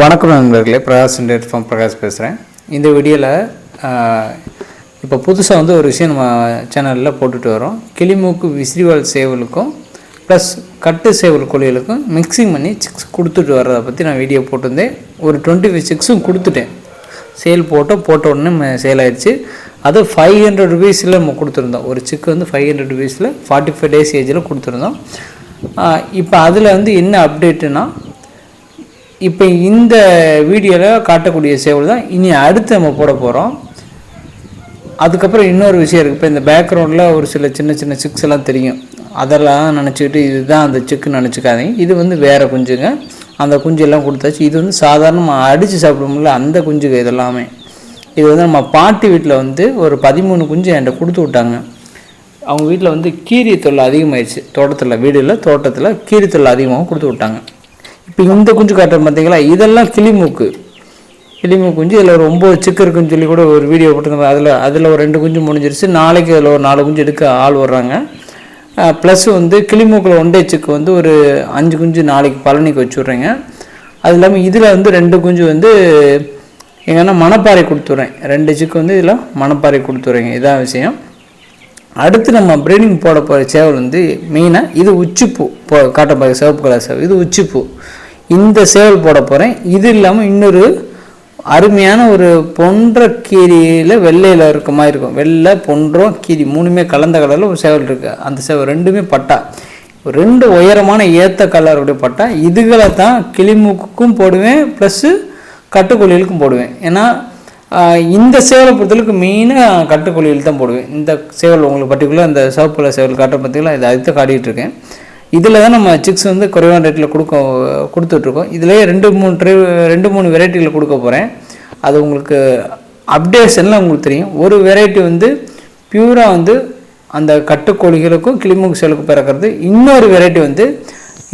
வணக்கம் நண்பர்களே பிரகாஷ் இண்டியட் ஃபார்ம் பிரகாஷ் பேசுகிறேன் இந்த வீடியோவில் இப்போ புதுசாக வந்து ஒரு விஷயம் நம்ம சேனலில் போட்டுட்டு வரோம். கிளிமூக்கு விசிறிவால் சேவலுக்கும் ப்ளஸ் கட்டு சேவல் கோழிகளுக்கும் மிக்சிங் பண்ணி சிக்ஸ் கொடுத்துட்டு வர்றதை பற்றி நான் வீடியோ போட்டிருந்தேன். ஒரு டுவெண்ட்டி ஃபைவ் சிக்ஸும் கொடுத்துட்டேன். சேல் போட்டோம் போட்ட உடனே சேல் ஆயிடுச்சு. அது ஃபைவ் ஹண்ட்ரட் ருபீஸில் நம்ம கொடுத்துருந்தோம். ஒரு சிக்கு வந்து ஃபைவ் ஹண்ட்ரட் ருபீஸில் ஃபார்ட்டி ஃபைவ் டேஸ் ஏஜில் கொடுத்துருந்தோம். இப்போ அதில் வந்து என்ன அப்டேட்டுனா இப்போ இந்த வீடியோவில் காட்டக்கூடிய சேவல் தான். இனி அடுத்து நம்ம போட போகிறோம் அதுக்கப்புறம் இன்னொரு விஷயம் இருக்குது இப்போ இந்த பேக்ரவுண்டில் ஒரு சில சின்ன சின்ன சிக்ஸ் எல்லாம் தெரியும். அதெல்லாம் நினச்சிக்கிட்டு இதுதான் அந்த சிக்கு நினச்சிக்காதீங்க. இது வந்து வேறு குஞ்சுங்க. அந்த குஞ்சு எல்லாம் கொடுத்தாச்சு. இது வந்து சாதாரணமாக அடித்து சாப்பிடுவோம்ல அந்த குஞ்சுங்க இதெல்லாமே. இது வந்து நம்ம பாட்டி வீட்டில் வந்து ஒரு பதிமூணு குஞ்சு என்கிட்ட கொடுத்து விட்டாங்க. அவங்க வீட்டில் வந்து கீரி தொல்லை அதிகமாகிடுச்சு தோட்டத்தில் வீடில் தோட்டத்தில் கீரி தொல்லை அதிகமாக கொடுத்து விட்டாங்க. இப்போ இந்த குஞ்சு காட்டுறோம் பார்த்தீங்களா இதெல்லாம் கிளிமூக்கு. கிளிமூக்கு குஞ்சு இதில் ஒரு ஒம்பது சிக்கு இருக்குன்னு சொல்லி கூட ஒரு வீடியோ போட்டிருந்தாங்க. அதில் அதில் ஒரு ரெண்டு குஞ்சு முடிஞ்சிருச்சு. நாளைக்கு அதில் ஒரு நாலு குஞ்சு எடுக்க ஆள் வர்றாங்க. ப்ளஸ் வந்து கிளிமூக்கில் ஒன்றே சிக்கு வந்து ஒரு அஞ்சு குஞ்சு நாளைக்கு பழனிக்கு வச்சுட்றேங்க அது இல்லாமல் இதில் வந்து ரெண்டு குஞ்சு வந்து எங்கன்னா மணப்பாறை கொடுத்துட்றேன் ரெண்டு சிக்கு வந்து இதில் மணப்பாறை கொடுத்துட்றேங்க இதான் விஷயம். அடுத்து நம்ம ப்ரீடிங் போட போகிற சேவல் வந்து மெயினாக இது உச்சிப்பூ போ காட்டப்பாக சிவப்பு கலர் சேவல். இது உச்சிப்பூ இந்த சேவல் போட போகிறேன் இது இல்லாமல் இன்னொரு அருமையான ஒரு பொன்ற கீரியில் வெள்ளையில் இருக்க மாதிரி இருக்கும். வெள்ளை பொன்றம் கீரி மூணுமே கலந்த கலரில் ஒரு சேவல் இருக்குது அந்த சேவல் ரெண்டுமே பட்டா. ரெண்டு உயரமான ஏத்த கலருடைய பட்டா. இதுகளை தான் கிளிமூக்குக்கும் போடுவேன் ப்ளஸ்ஸு கட்டுக்கொல்லிகளுக்கும் போடுவேன். ஏன்னா இந்த சேவலை பொறுத்தளவுக்கு மெயினாக கட்டுக்குழியில் தான் போடுவேன். இந்த சேவல் உங்களுக்கு பர்டிகுலர் இந்த சிவப்பு சேவல் காட்ட பார்த்தீங்களா இதை அதுதான் காட்டிகிட்டு இருக்கேன். இதில் தான் நம்ம சிக்ஸ் வந்து குறைவான ரேட்டில் கொடுக்க கொடுத்துட்ருக்கோம் இதுலேயே ரெண்டு மூணு ட்ரை ரெண்டு மூணு வெரைட்டியில் கொடுக்க போகிறேன் அது உங்களுக்கு அப்டேஷன்லாம் உங்களுக்கு தெரியும். ஒரு வெரைட்டி வந்து பியூராக வந்து அந்த கட்டுக்கோழிகளுக்கும் கிளிமுக சேலுக்கும் பிறக்கிறது. இன்னொரு வெரைட்டி வந்து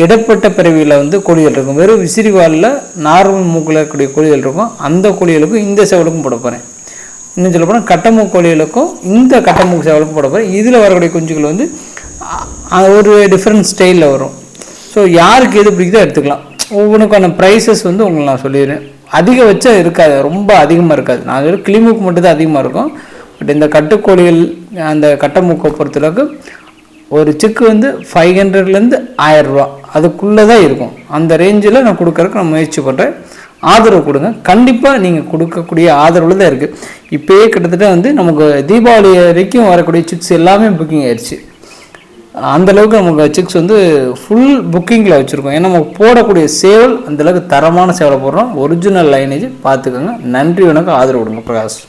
இடப்பட்ட பிறவியில் வந்து கோழிகள் இருக்கும். வெறும் விசிறிவாலில் நார்மல் மூக்கில் இருக்கக்கூடிய கோழிகள் இருக்கும். அந்த கோழிகளுக்கும் இந்த செவலுக்கும் போட போகிறேன் இன்னும் சொல்ல போனால் கட்டமூக்கு கோழிகளுக்கும் இந்த கட்டமூக்கு செவலுக்கும் போட போகிறேன் இதில் வரக்கூடிய குஞ்சுகள் வந்து ஒரு டிஃப்ரெண்ட் ஸ்டைலில் வரும். ஸோ யாருக்கு எது பிடிக்குதோ எடுத்துக்கலாம். ஒவ்வொன்றுக்கான ப்ரைஸஸ் வந்து உங்களுக்கு நான் சொல்லிடுறேன். அதிகபட்சம் இருக்காது. ரொம்ப அதிகமாக இருக்காது. நான் வெறும் கிளிமூக்கு மட்டும்தான் அதிகமாக இருக்கும். பட் இந்த கட்டுக்கோழிகள் அந்த கட்டமூக்கை பொறுத்தளவுக்கு ஒரு சிக்கு வந்து ஃபைவ் ஹண்ட்ரட்லேருந்து ஆயரூபா அதுக்குள்ளே தான் இருக்கும். அந்த ரேஞ்சில் நான் கொடுக்குறதுக்கு நான் முயற்சி பண்ணுறேன் ஆதரவு கொடுங்க. கண்டிப்பாக நீங்கள் கொடுக்கக்கூடிய ஆதரவில் தான் இருக்குது இப்போயே கிட்டத்தட்ட வந்து நமக்கு தீபாவளி வரைக்கும் வரக்கூடிய சிக்ஸ் எல்லாமே புக்கிங் ஆயிடுச்சு. அந்தளவுக்கு நமக்கு சிக்ஸ் வந்து ஃபுல் புக்கிங்கில் வச்சுருக்கோம். ஏன்னா நம்ம போடக்கூடிய சேவல் அந்தளவுக்கு தரமான சேவலை போடுறோம். ஒரிஜினல் லைனேஜ் பார்த்துக்கோங்க நன்றி வணக்கம். ஆதரவு கொடுங்க பிரகாஷ்.